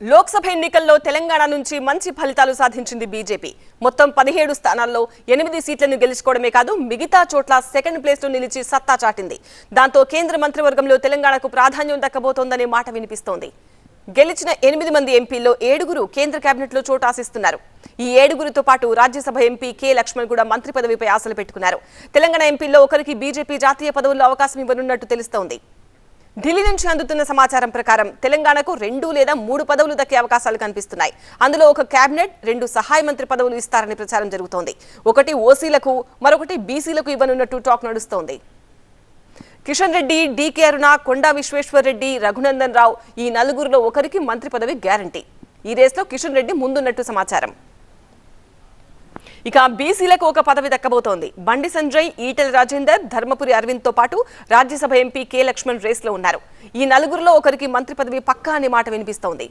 లోక్సభ ఎన్నికల్లో తెలంగాణ నుంచి మంచి ఫలితాలు సాధించింది బీజేపీ. మొత్తం పదిహేడు స్థానాల్లో ఎనిమిది సీట్లను గెలుచుకోవడమే కాదు మిగతా చోట్ల సెకండ్ ప్లేస్లో నిలిచి సత్తా చాటింది. దాంతో కేంద్ర మంత్రివర్గంలో తెలంగాణకు ప్రాధాన్యం దక్కబోతోందనే మాట వినిపిస్తోంది. గెలిచిన ఎనిమిది మంది ఎంపీల్లో ఏడుగురు కేంద్ర కేబినెట్లో చోటు ఆశిస్తున్నారు. ఈ ఏడుగురితో పాటు రాజ్యసభ ఎంపీ కె లక్ష్మణ్ కూడా మంత్రి పదవిపై ఆశలు పెట్టుకున్నారు. తెలంగాణ ఎంపీల్లో ఒకరికి బీజేపీ జాతీయ పదవుల్లో అవకాశం ఇవ్వనున్నట్టు తెలుస్తోంది. ఢిల్లీ నుంచి అందుతున్న సమాచారం ప్రకారం తెలంగాణకు రెండు లేదా మూడు పదవులు దక్కే అవకాశాలు కనిపిస్తున్నాయి. అందులో ఒక కేబినెట్ రెండు సహాయ మంత్రి పదవులు ఇస్తారని ప్రచారం జరుగుతోంది. ఒకటి ఓసీలకు మరొకటి బీసీలకు ఇవ్వనున్నట్టు టాక్ నడుస్తోంది. కిషన్ రెడ్డి డీకే అరుణ కొండా విశ్వేశ్వర్ రెడ్డి రఘునందన్ రావు ఈ నలుగురిలో ఒకరికి మంత్రి పదవి గ్యారంటీ. ఈ రేస్లో కిషన్ రెడ్డి ముందున్నట్టు సమాచారం. ఇక బీసీలకు ఒక పదవి దక్కబోతోంది. బండి సంజయ్ ఈటెల రాజేందర్ ధర్మపురి అరవింద్తో పాటు రాజ్యసభ ఎంపీ కె లక్ష్మణ్ రేస్లో ఉన్నారు. ఈ నలుగురిలో ఒకరికి మంత్రి పదవి పక్కా అనే మాట వినిపిస్తోంది.